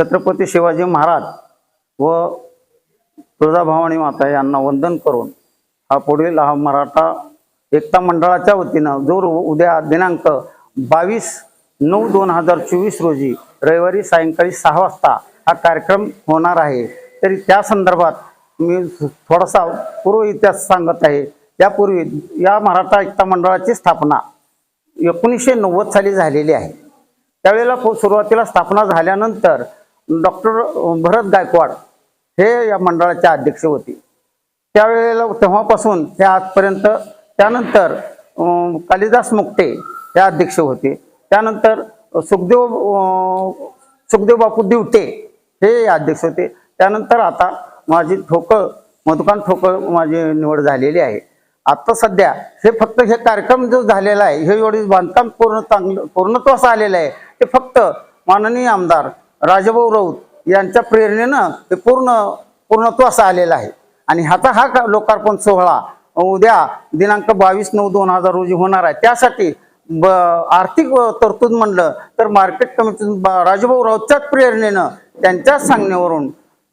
छत्रपती शिवाजी महाराज व तुळजाभवानी माता यांना वंदन करून हा पुढील हा मराठा एकता मंडळाच्या वतीनं जो रो- उद्या दिनांक बावीस नऊ दोन हजार चोवीस रोजी रविवारी सायंकाळी सहा वाजता हा कार्यक्रम होणार आहे. तरी त्या संदर्भात मी थोडासा पूर्व इतिहास सांगत आहे. त्यापूर्वी या मराठा एकता मंडळाची स्थापना एकोणीसशे नव्वद साली झालेली आहे. त्यावेळेला पु- सुरुवातीला स्थापना झाल्यानंतर डॉक्टर भरत गायकवाड हे या मंडळाचे अध्यक्ष होते. त्यावेळेला तेव्हापासून ते आजपर्यंत त्यानंतर कालिदास मुक्ते हे अध्यक्ष होते. त्यानंतर सुखदेव सुखदेव बापू दिवटे हे अध्यक्ष होते. त्यानंतर आता माझी ठोकळ मधुकांत ठोकळ माझी निवड झालेली आहे. आता सध्या हे फक्त हे कार्यक्रम जो झालेला आहे हे एवढी बांधकाम पूर्ण चांगलं पूर्णत्वास आलेलं आहे ते फक्त माननीय आमदार राजाभाऊ राऊत यांच्या प्रेरणेनं ते पूर्ण पूर्णत्वास आलेलं आहे. आणि ह्याचा हा का- लोकार्पण सोहळा उद्या दिनांक बावीस नऊ दोन हजार रोजी होणार आहे. त्यासाठी ब आर्थिक तरतूद म्हणलं तर मार्केट कमिटी राजभाऊ राऊतच्याच प्रेरणेनं त्यांच्याच सांगण्यावरून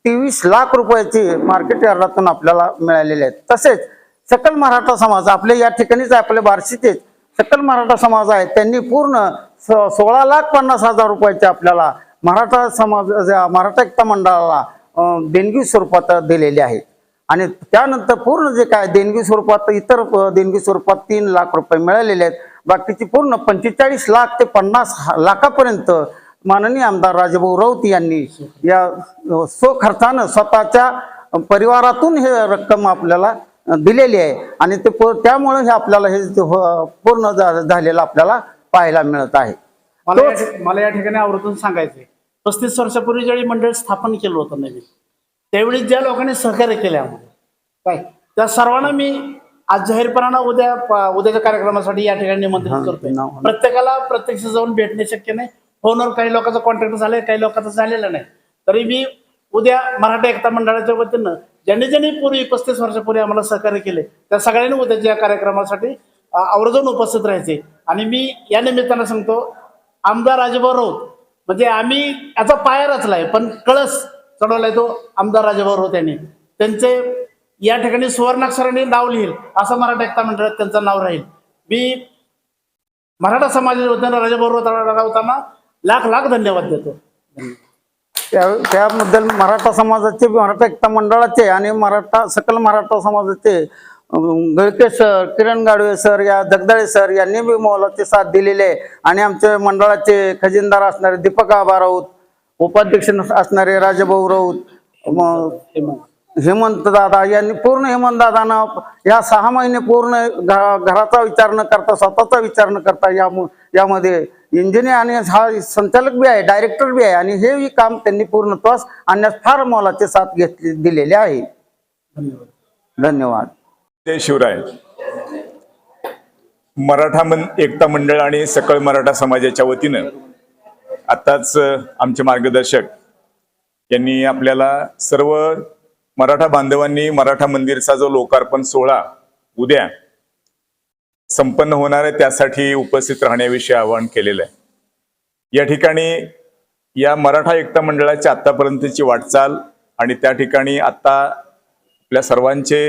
तेवीस लाख रुपयाची मार्केट यार्डातून आपल्याला मिळालेले आहेत. तसेच सकल मराठा समाज आपले या ठिकाणीच आपले बार्शीचेच सकल मराठा समाज आहे त्यांनी पूर्ण स- सोळा लाख पन्नास हजार रुपयाचे आपल्याला मराठा समाज मराठा एकता मंडळाला देणगी स्वरूपात दिलेली आहे. आणि त्यानंतर पूर्ण जे काय देणगी स्वरूपात इतर देणगी स्वरूपात तीन लाख रुपये मिळालेले आहेत. बाकीची पूर्ण पंचेचाळीस लाख ते पन्नास लाखापर्यंत माननीय आमदार राजभाऊ राऊत यांनी या सो स्वखर्चानं स्वतःच्या परिवारातून हे रक्कम आपल्याला दिलेली आहे. आणि ते पू- त्यामुळे हे आपल्याला हे पूर्ण झालेलं आपल्याला पाहायला मिळत आहे. मला या ठिक- मला या ठिकाणी आवर्जून सांगायचंय. पस्तीस वर्षापूर्वी ज्यावेळी मंडळ स्थापन केलं होतं नवीन त्यावेळी ज्या लोकांनी सहकार्य केले आम्हाला काय? त्या सर्वांना मी आज जाहीरपणानं उद्या प- उद्याच्या कार्यक्रमासाठी या ठिकाणी निमंत्रित करतोय. प्रत्येकाला प्रत्यक्ष जाऊन भेटणे शक्य नाही. फोनवर काही लोकांचा कॉन्टॅक्ट झालाय काही लोकांचा झालेला नाही. तरी मी उद्या मराठा एकता मंडळाच्या वतीनं ज्यांनी ज्यांनी पूर्वी पस्तीस वर्षापूर्वी आम्हाला सहकार्य केले त्या सगळ्यांनी उद्याच्या या कार्यक्रमासाठी अ, आवर्जून उपस्थित राहायचे. आणि मी या निमित्तानं सांगतो आमदार राजभाऊ राऊत. म्हणजे आम्ही याचा पाया रचलाय पण कळस चढवलाय तो आमदार राजभाऊ राऊत यांनी. त्यांचे या ठिकाणी सुवर्णाक्षरांनी नाव लिहिल असं मराठा एकता मंडळात त्यांचं नाव राहील. मी मराठा समाजाच्या वतीनं राजभाऊ राऊतांना लाख लाख धन्यवाद देतो. त्या त्याबद्दल मराठा समाजाचे मराठा एकता मंडळाचे आणि मराठा सकल मराठा समाजाचे गळके सर किरण गाडवे सर या जगदाळे सर यांनी बी मोलाची साथ दिलेली आहे. आणि आमचे मंडळाचे खजिनदार असणारे दीपक आबा राऊत उपाध्यक्ष असणारे राजाभाऊ राऊत हेमंत दादा यांनी पूर्ण हेमंत दादानं या सहा महिने पूर्ण घराचा विचार न करता स्वतःचा विचार न करता या यामध्ये इंजिनियर आणि हा संचालक बी आहे डायरेक्टर बी आहे. आणि हे काम त्यांनी पूर्णत्वास आणण्यास फार मोलाचे साथ घेतली दिलेले आहे. धन्यवाद धन्यवाद. जय शिवराय. मराठा मन एकता मंडळ आणि सकळ मराठा समाजाच्या वतीनं आताच आमचे मार्गदर्शक यांनी आपल्याला सर्व मराठा बांधवांनी मराठा मंदिरचा जो लोकार्पण सोहळा उद्या संपन्न होणार आहे त्यासाठी उपस्थित राहण्याविषयी आवाहन केलेलं आहे. या ठिकाणी या मराठा एकता मंडळाची आतापर्यंतची वाटचाल आणि त्या ठिकाणी आता आपल्या सर्वांचे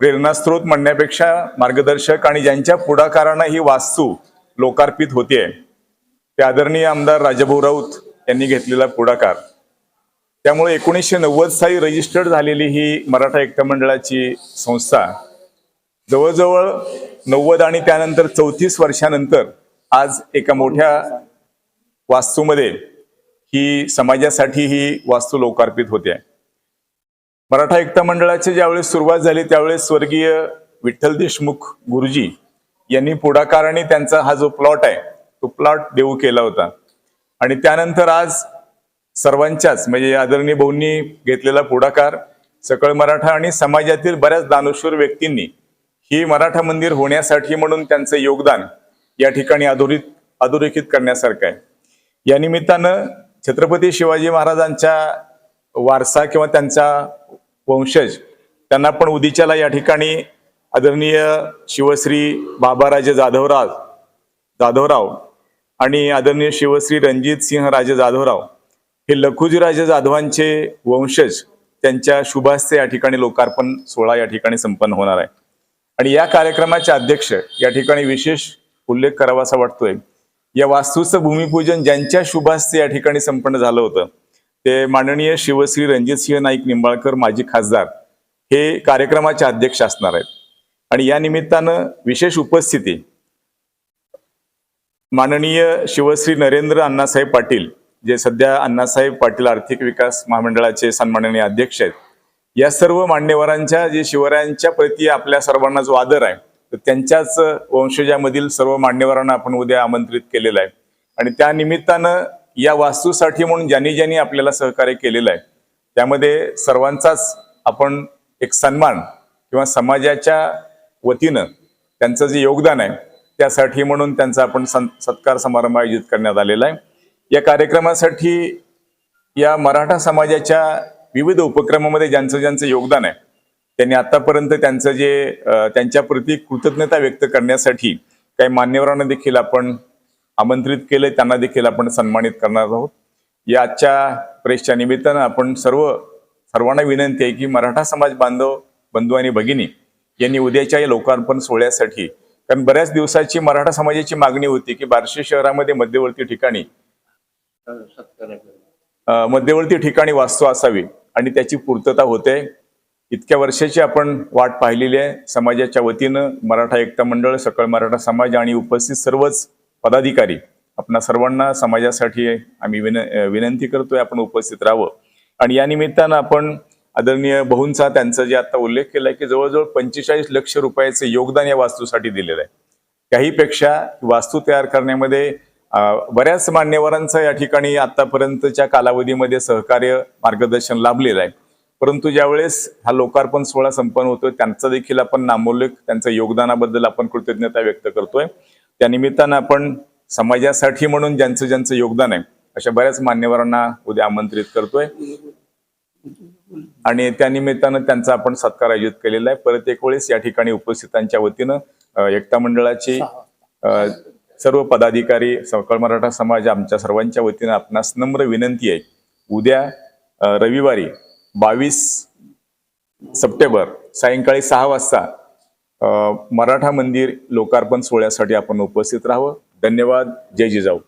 प्रेरणास्त्रोत म्हणण्यापेक्षा मार्गदर्शक आणि ज्यांच्या पुढाकारानं ही वास्तू लोकार्पित होतीये ते आदरणीय आमदार राजाभाऊ राऊत यांनी घेतलेला पुढाकार. त्यामुळे एकोणीसशे नव्वद साली रजिस्टर्ड झालेली ही मराठा एकता मंडळाची संस्था जवळजवळ नव्वद आणि त्यानंतर चौतीस वर्षानंतर आज एका मोठ्या वास्तूमध्ये ही समाजासाठी ही वास्तू लोकार्पित होते मराठा एकता मंडळाची ज्यावेळेस सुरुवात झाली त्यावेळेस स्वर्गीय विठ्ठल देशमुख गुरुजी यांनी पुढाकाराने त्यांचा हा जो प्लॉट आहे तो प्लॉट देऊ केला होता. आणि त्यानंतर आज सर्वांच्याच म्हणजे आदरणीय भाऊंनी घेतलेला पुढाकार सकळ मराठा आणि समाजातील बऱ्याच दानशूर व्यक्तींनी ही मराठा मंदिर होण्यासाठी म्हणून त्यांचं योगदान या ठिकाणी अधोरित अधोरेखित करण्यासारखं आहे. या निमित्तानं छत्रपती शिवाजी महाराजांच्या वारसा किंवा त्यांचा वंशज. त्यांना पण उदीच्याला या ठिकाणी आदरणीय शिवश्री बाबाराजे जाधवराज जाधवराव आणि आदरणीय शिवश्री रणजित सिंह राजे जाधवराव हे लखुजीराजे जाधवांचे वंशज त्यांच्या शुभास्ते या ठिकाणी लोकार्पण सोहळा या ठिकाणी संपन्न होणार आहे. आणि या कार्यक्रमाचे अध्यक्ष या ठिकाणी विशेष उल्लेख करावासा वाटतोय. या वास्तूचं भूमिपूजन ज्यांच्या शुभास्ते या ठिकाणी संपन्न झालं होतं ते माननीय शिवश्री रणजितसिंह नाईक निंबाळकर माजी खासदार हे कार्यक्रमाचे अध्यक्ष असणार आहेत. आणि या निमित्तानं विशेष उपस्थिती माननीय शिवश्री नरेंद्र अण्णासाहेब पाटील जे सध्या अण्णासाहेब पाटील आर्थिक विकास महामंडळाचे सन्माननीय अध्यक्ष आहेत. या सर्व मान्यवरांच्या जे शिवरायांच्या प्रती आपल्या सर्वांना जो आदर आहे तर त्यांच्याच वंशजामधील सर्व मान्यवरांना आपण उद्या आमंत्रित केलेलं आहे. आणि त्या निमित्तानं या वास्तूसाठी म्हणून ज्यांनी ज्यांनी आपल्याला सहकार्य केलेलं आहे त्यामध्ये सर्वांचाच आपण एक सन्मान किंवा समाजाच्या वतीनं त्यांचं जे योगदान आहे त्यासाठी म्हणून त्यांचा आपण सन- सत्कार समारंभ आयोजित करण्यात आलेला आहे. या कार्यक्रमासाठी या मराठा समाजाच्या विविध उपक्रमामध्ये ज्यांचं ज्यांचं योगदान आहे त्यांनी आतापर्यंत त्यांचं जे त्यांच्याप्रती त्यांच्या प्रती कृतज्ञता व्यक्त करण्यासाठी काही मान्यवरांना देखील आपण आमंत्रित केले त्यांना देखील आपण सन्मानित करणार आहोत. या आजच्या प्रेसच्या निमित्तानं आपण सर्व सर्वांना विनंती आहे की मराठा समाज बांधव बंधू आणि भगिनी यांनी उद्याच्या या लोकार्पण सोहळ्यासाठी कारण बऱ्याच दिवसाची मराठा समाजाची मागणी होती की बार्शी शहरामध्ये मध्यवर्ती ठिकाणी मध्यवर्ती ठिकाणी वास्तू असावी आणि त्याची पूर्तता होते. इतक्या वर्षाची आपण वाट पाहिलेली आहे. समाजाच्या वतीनं मराठा एकता मंडळ सकळ मराठा समाज आणि उपस्थित सर्वच पदाधिकारी आपणा सर्वांना समाजासाठी आम्ही विन विनंती करतोय आपण उपस्थित राहावं. आणि या निमित्तानं आपण आदरणीय बहुंचा त्यांचा जे आता उल्लेख केलाय की जवळजवळ पंचेचाळीस लक्ष रुपयाचं योगदान या वास्तूसाठी दिलेलं आहे. काहीपेक्षा वास्तू तयार करण्यामध्ये बऱ्याच मान्यवरांचं या ठिकाणी आतापर्यंतच्या कालावधीमध्ये सहकार्य मार्गदर्शन लाभलेलं आहे. परंतु ज्यावेळेस हा लोकार्पण सोहळा संपन्न होतोय त्यांचा देखील आपण नामोल्लेख त्यांच्या योगदानाबद्दल आपण कृतज्ञता व्यक्त करतोय. त्या निमित्तानं आपण समाजासाठी म्हणून ज्यांचं ज्यांचं योगदान आहे अशा बऱ्याच मान्यवरांना उद्या आमंत्रित करतोय. आणि त्या निमित्तानं त्यांचा आपण सत्कार आयोजित केलेला आहे. परत एक वेळेस या ठिकाणी उपस्थितांच्या वतीनं एकता मंडळाची सर्व पदाधिकारी सकळ मराठा समाज आमच्या सर्वांच्या वतीनं आपणास नम्र विनंती आहे. उद्या रविवारी बावीस सप्टेंबर सायंकाळी सहा वाजता मराठा मंदिर लोकार्पण सोहळ्यासाठी आपण उपस्थित राहावं. धन्यवाद. जय जिजाऊ.